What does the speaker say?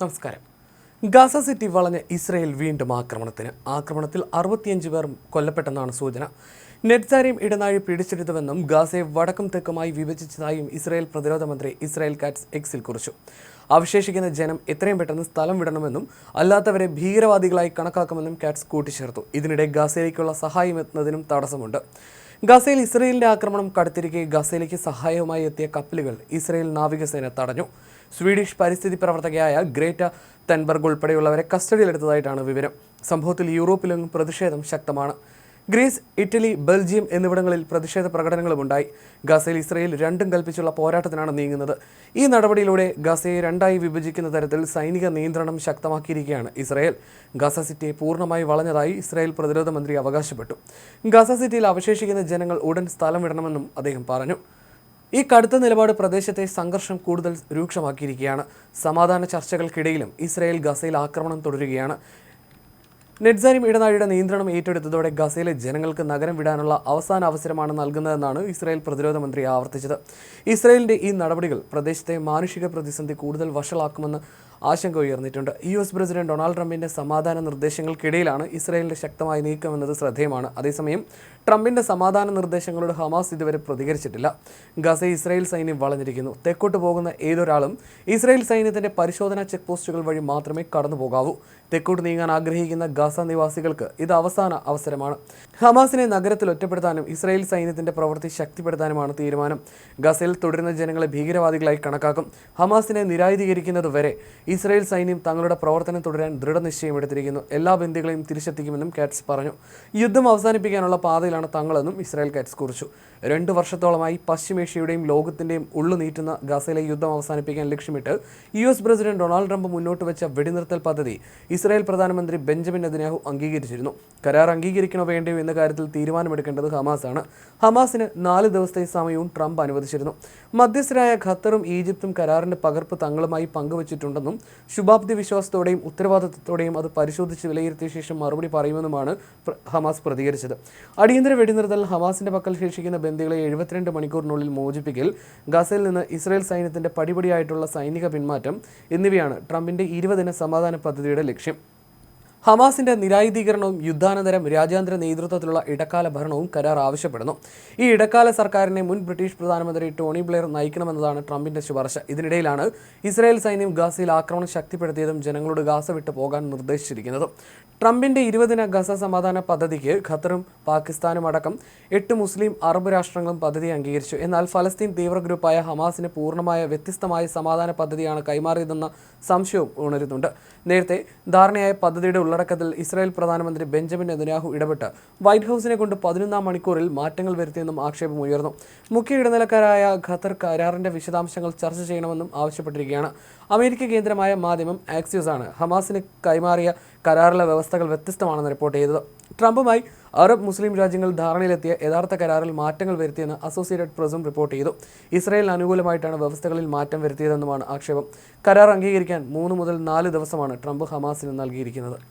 നമസ്കാരം. Gaza city വളഞ്ഞ Israel വീണ്ടും ആക്രമണത്തിന്. ആക്രമണത്തിൽ അറുപത്തിയഞ്ച് പേർ കൊല്ലപ്പെട്ടെന്നാണ് സൂചന. നെറ്റ്സാരിയും ഇടനാഴി പിടിച്ചെടുത്തുവെന്നും ഗാസയെ വടക്കും തെക്കുമായി വിഭജിച്ചതായും ഇസ്രയേൽ പ്രതിരോധ മന്ത്രി ഇസ്രായേൽ കാറ്റ്സ് എക്സിൽ കുറിച്ചു. അവശേഷിക്കുന്ന ജനം എത്രയും പെട്ടെന്ന് സ്ഥലം വിടണമെന്നും അല്ലാത്തവരെ ഭീകരവാദികളായി കണക്കാക്കുമെന്നും കാറ്റ്സ് കൂട്ടിച്ചേർത്തു. ഇതിനിടെ ഗാസയിലേക്കുള്ള സഹായം എത്തുന്നതിനും തടസ്സമുണ്ട്. ഗസയിൽ ഇസ്രയേലിന്റെ ആക്രമണം കടുത്തിരിക്കെ ഗസയിലേക്ക് സഹായവുമായി എത്തിയ കപ്പലുകൾ ഇസ്രയേൽ നാവികസേന തടഞ്ഞു. സ്വീഡിഷ് പരിസ്ഥിതി പ്രവർത്തകയായ ഗ്രേറ്റ തെൻബർഗ് ഉൾപ്പെടെയുള്ളവരെ കസ്റ്റഡിയിലെടുത്തതായിട്ടാണ് വിവരം. സംഭവത്തിൽ യൂറോപ്പിലെങ്ങും പ്രതിഷേധം ശക്തമാണ്. ഗ്രീസ് ഇറ്റലി ബെൽജിയം എന്നിവിടങ്ങളിൽ പ്രതിഷേധ പ്രകടനങ്ങളുമുണ്ടായി. ഗസയിൽ ഇസ്രയേൽ രണ്ടും കൽപ്പിച്ചുള്ള പോരാട്ടത്തിനാണ് നീങ്ങുന്നത്. ഈ നടപടിയിലൂടെ ഗസയെ രണ്ടായി വിഭജിക്കുന്ന തരത്തിൽ സൈനിക നിയന്ത്രണം ശക്തമാക്കിയിരിക്കുകയാണ് ഇസ്രയേൽ. ഗസ സിറ്റിയെ പൂർണമായി വളഞ്ഞതായി ഇസ്രയേൽ പ്രതിരോധ മന്ത്രി അവകാശപ്പെട്ടു. ഗസ സിറ്റിയിൽ അവശേഷിക്കുന്ന ജനങ്ങൾ ഉടൻ സ്ഥലം വിടണമെന്നും അദ്ദേഹം പറഞ്ഞു. ഈ കടുത്ത നിലപാട് പ്രദേശത്തെ സംഘർഷം കൂടുതൽ രൂക്ഷമാക്കിയിരിക്കുകയാണ്. സമാധാന ചർച്ചകൾക്കിടയിലും ഇസ്രായേൽ ഗസയിൽ ആക്രമണം തുടരുകയാണ്. നെറ്റ്സാരിം ഇടനാഴിയുടെ നിയന്ത്രണം ഏറ്റെടുത്തതോടെ ഗസയിലെ ജനങ്ങൾക്ക് നഗരം വിടാനുള്ള അവസാന അവസരമാണ് നൽകുന്നതെന്നാണ് ഇസ്രായേൽ പ്രതിരോധ മന്ത്രി ആവർത്തിച്ചത്. ഇസ്രായേലിന്റെ ഈ നടപടികൾ പ്രദേശത്തെ മാനുഷിക പ്രതിസന്ധി കൂടുതൽ വഷളാക്കുമെന്ന് ആശങ്ക ഉയർന്നിട്ടുണ്ട്. യു എസ് പ്രസിഡന്റ് ഡൊണാൾഡ് ട്രംപിന്റെ സമാധാന നിർദ്ദേശങ്ങൾക്കിടയിലാണ് ഇസ്രായേലിന്റെ ശക്തമായ നീക്കമെന്നത് ശ്രദ്ധേയമാണ്. അതേസമയം ട്രംപിന്റെ സമാധാന നിർദ്ദേശങ്ങളോട് ഹമാസ് ഇതുവരെ പ്രതികരിച്ചിട്ടില്ല. ഗസ ഇസ്രായേൽ സൈന്യം വളഞ്ഞിരിക്കുന്നു. തെക്കോട്ട് പോകുന്ന ഏതൊരാളും ഇസ്രായേൽ സൈന്യത്തിന്റെ പരിശോധനാ ചെക്ക് പോസ്റ്റുകൾ വഴി മാത്രമേ കടന്നുപോകാവൂ. തെക്കോട്ട് നീങ്ങാൻ ആഗ്രഹിക്കുന്ന ഗാസ നിവാസികൾക്ക് ഇത് അവസാന അവസരമാണ്. ഹമാസിനെ നഗരത്തിൽ ഒറ്റപ്പെടുത്താനും ഇസ്രായേൽ സൈന്യത്തിന്റെ പ്രവൃത്തി ശക്തിപ്പെടുത്താനുമാണ് തീരുമാനം. ഗസയിൽ തുടരുന്ന ജനങ്ങളെ ഭീകരവാദികളായി കണക്കാക്കും. ഹമാസിനെ നിരായുധീകരിക്കുന്നതുവരെ ഇസ്രായേൽ സൈന്യം തങ്ങളുടെ പ്രവർത്തനം തുടരാൻ ദൃഢനിശ്ചയമെടുത്തിരിക്കുന്നു. എല്ലാ ബന്ദികളെയും തിരിച്ചെത്തിക്കുമെന്നും കാറ്റ്സ് പറഞ്ഞു. യുദ്ധം അവസാനിപ്പിക്കാനുള്ള പാതയിലാണ് തങ്ങളെന്നും ഇസ്രായേൽ കാറ്റ്സ് കുറിച്ചു. രണ്ടു വർഷത്തോളമായി പശ്ചിമേഷ്യയുടെയും ലോകത്തിന്റെയും ഉള്ളു നീറ്റുന്ന ഗസയിലെ യുദ്ധം അവസാനിപ്പിക്കാൻ ലക്ഷ്യമിട്ട് U S president Donald Trump മുന്നോട്ട് വെച്ച വെടിനിർത്തൽ പദ്ധതി ഇസ്രായേൽ പ്രധാനമന്ത്രി ബെഞ്ചമിൻ നെതന്യാഹു അംഗീകരിച്ചിരുന്നു. കരാർ അംഗീകരിക്കണോ വേണ്ടയോ എന്ന കാര്യത്തിൽ തീരുമാനമെടുക്കേണ്ടത് ഹമാസാണ്. ഹമാസിന് നാല് ദിവസത്തെ സമയവും ട്രംപ് അനുവദിച്ചിരുന്നു. മധ്യസ്ഥരായ ഖത്തറും ഈജിപ്തും കരാറിന്റെ പകർപ്പ് തങ്ങളുമായി പങ്കുവച്ചിട്ടുണ്ടെന്നും ശുഭാപ്തി വിശ്വാസത്തോടെയും ഉത്തരവാദിത്തത്തോടെയും അത് പരിശോധിച്ച് വിലയിരുത്തിയ ശേഷം മറുപടി പറയുമെന്നുമാണ് ഹമാസ് പ്രതികരിച്ചത്. അടിയന്തര വെടിനിർത്തൽ ഹമാസിന്റെ പക്കൽ ശേഷിക്കുന്ന ബന്ദികളെ എഴുപത്തിരണ്ട് മണിക്കൂറിനുള്ളിൽ മോചിപ്പിക്കൽ ഗസയിൽ നിന്ന് ഇസ്രായേൽ സൈന്യത്തിന്റെ പടിപടിയായിട്ടുള്ള സൈനിക പിന്മാറ്റം എന്നിവയാണ് ട്രംപിന്റെ ഇരുപതിന സമാധാന പദ്ധതിയുടെ ലക്ഷ്യം. ഹമാസിന്റെ നിരായുധീകരണവും യുദ്ധാനന്തരം രാജ്യാന്തര നേതൃത്വത്തിലുള്ള ഇടക്കാല ഭരണവും കരാർ ആവശ്യപ്പെടുന്നു. ഈ ഇടക്കാല സർക്കാരിനെ മുൻ ബ്രിട്ടീഷ് പ്രധാനമന്ത്രി ടോണി ബ്ലെയർ നയിക്കണമെന്നതാണ് ട്രംപിന്റെ ശുപാർശ. ഇതിനിടയിലാണ് ഇസ്രായേൽ സൈന്യം ഗാസയിൽ ആക്രമണം ശക്തിപ്പെടുത്തിയതും ജനങ്ങളോട് ഗാസ വിട്ടു പോകാൻ നിർദ്ദേശിച്ചിരിക്കുന്നതും. ട്രംപിന്റെ ഇരുപതിന ഗസ സമാധാന പദ്ധതിക്ക് ഖത്തറും പാകിസ്ഥാനും അടക്കം എട്ട് മുസ്ലിം അറബ് രാഷ്ട്രങ്ങളും പദ്ധതി അംഗീകരിച്ചു. എന്നാൽ ഫലസ്തീൻ തീവ്ര ഗ്രൂപ്പായ ഹമാസിന് പൂർണമായ വ്യത്യസ്തമായ സമാധാന പദ്ധതിയാണ് കൈമാറിയതെന്ന സംശയവും ഉണരുന്നുണ്ട്. നേരത്തെ ധാരണയായ പദ്ധതിയുടെ ഉള്ളടക്കത്തിൽ ഇസ്രായേൽ പ്രധാനമന്ത്രി ബെഞ്ചമിൻ നെതന്യാഹു ഇടപെട്ട് വൈറ്റ് ഹൗസിനെ കൊണ്ട് പതിനൊന്നാം മണിക്കൂറിൽ മാറ്റങ്ങൾ വരുത്തിയെന്നും ആക്ഷേപം ഉയർന്നു. മുഖ്യ ഇടനിലക്കാരായ ഖത്തർ കരാറിന്റെ വിശദാംശങ്ങൾ ചർച്ച ചെയ്യണമെന്നും ആവശ്യപ്പെട്ടിരിക്കുകയാണ്. അമേരിക്ക കേന്ദ്രമായ മാധ്യമം ആക്സിയസ് ആണ്. ഹമാസിന് കൈമാറിയ കരാറിലെ വ്യവസ്ഥകൾ വ്യത്യസ്തമാണെന്ന് റിപ്പോർട്ട് ചെയ്തത്. ട്രംപുമായി അറബ് മുസ്ലിം രാജ്യങ്ങൾ ധാരണയിലെത്തിയ യഥാർത്ഥ കരാറിൽ മാറ്റങ്ങൾ വരുത്തിയെന്ന് അസോസിയേറ്റഡ് പ്രസും റിപ്പോർട്ട് ചെയ്തു. ഇസ്രായേലിന് അനുകൂലമായിട്ടാണ് വ്യവസ്ഥകളിൽ മാറ്റം വരുത്തിയതെന്നുമാണ് ആക്ഷേപം. കരാർ അംഗീകരിക്കാൻ മൂന്ന് മുതൽ നാല് ദിവസമാണ് ട്രംപ് ഹമാസിന് നൽകിയിരിക്കുന്നത്.